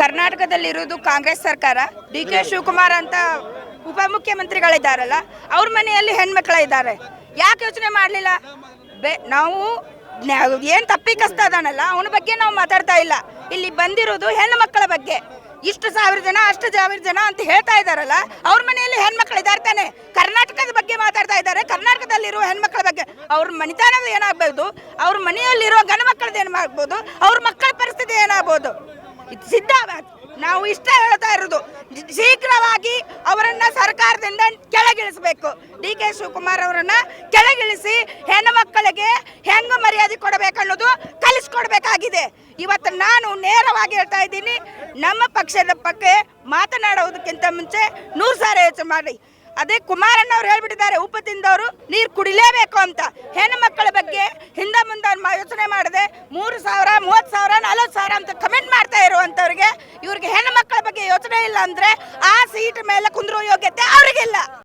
ಕರ್ನಾಟಕದಲ್ಲಿರೋದು ಕಾಂಗ್ರೆಸ್ ಸರ್ಕಾರ D K Shivakumar ಅಂತ ಉಪಮುಖ್ಯಮಂತ್ರಿಗಳಿದ್ದಾರಲ್ಲ, ಅವ್ರ ಮನೆಯಲ್ಲಿ ಹೆಣ್ಮಕ್ಳಿದ್ದಾರೆ. ಯಾಕೆ ಯೋಚನೆ ಮಾಡಲಿಲ್ಲ? ಬೆ, ನಾವು ಏನು ತಪ್ಪಿಕಸ್ತಾ ಅದಾನಲ್ಲ, ಅವನ ಬಗ್ಗೆ ನಾವು ಮಾತಾಡ್ತಾ ಇಲ್ಲ. ಇಲ್ಲಿ ಬಂದಿರೋದು ಹೆಣ್ಣು ಬಗ್ಗೆ. ಇಷ್ಟು ಸಾವಿರ ಜನ, ಅಷ್ಟು ಸಾವಿರ ಜನ ಅಂತ ಹೇಳ್ತಾ ಇದ್ದಾರಲ್ಲ, ಅವ್ರ ಮನೆಯಲ್ಲಿ ಹೆಣ್ಮಕ್ಳು ಇದ್ದಾರೆ ತಾನೆ. ಕರ್ನಾಟಕದ ಬಗ್ಗೆ ಮಾತಾಡ್ತಾ ಇದ್ದಾರೆ, ಕರ್ನಾಟಕದಲ್ಲಿರುವ ಹೆಣ್ಮಕ್ಳ ಬಗ್ಗೆ. ಅವ್ರ ಮನಿತನದ ಏನಾಗ್ಬೋದು? ಅವ್ರ ಮನೆಯಲ್ಲಿರೋ ಗಂಡು ಮಕ್ಕಳದ್ದು ಏನಾಗ್ಬೋದು ಅವ್ರ ಮಕ್ಕಳ ಪರಿಸ್ಥಿತಿ ಏನಾಗ್ಬೋದು? ಸಿದ್ಧ ನಾವು ಇಷ್ಟ ಹೇಳ್ತಾ ಇರೋದು. ಶೀಘ್ರವಾಗಿ ಅವರನ್ನ ಸರ್ಕಾರದಿಂದ ಕೆಳಗಿಳಿಸಬೇಕು. ಡಿ ಕೆ ಶಿವಕುಮಾರ್ ಅವರನ್ನ ಕೆಳಗಿಳಿಸಿ ಹೆಣ್ಣು ಮಕ್ಕಳಿಗೆ ಹೆಂಗ ಮರ್ಯಾದೆ ಕೊಡಬೇಕನ್ನೋದು ಕಲಿಸ್ಕೊಡ್ಬೇಕಾಗಿದೆ. ಇವತ್ತು ನಾನು ನೇರವಾಗಿ ಹೇಳ್ತಾ ಇದ್ದೀನಿ, ನಮ್ಮ ಪಕ್ಷದ ಬಗ್ಗೆ ಮಾತನಾಡೋದಕ್ಕಿಂತ ಮುಂಚೆ ನೂರು ಸಾರಿ ಯೋಚನೆ ಮಾಡಿ. ಅದೇ ಕುಮಾರಣ್ಣ ಅವ್ರು ಹೇಳ್ಬಿಟ್ಟಿದ್ದಾರೆ, ಉಪ್ಪು ತಿಂದವರು ನೀರು ಕುಡಿಲೇಬೇಕು ಅಂತ. ಹೆಣ್ಣು ಮಕ್ಕಳ ಬಗ್ಗೆ ಹಿಂದೆ ಮುಂದೆ ಯೋಚನೆ ಮಾಡದೆ ಮೂರು ಸಾವಿರ, ಮೂವತ್ತು ಸಾವಿರ, ನಲವತ್ತು ಸಾವಿರ ಅಂತ ಕಮೆಂಟ್ ಇರುವಂಥವ್ರಿಗೆ ಇವ್ರಿಗೆ ಹೆಣ್ಣು ಮಕ್ಕಳ ಬಗ್ಗೆ ಯೋಚನೆ ಇಲ್ಲ ಅಂದ್ರೆ ಆ ಸೀಟ್ ಮೇಲೆ ಕುಂದ್ರೋ ಯೋಗ್ಯತೆ ಅವ್ರಿಗಿಲ್ಲ.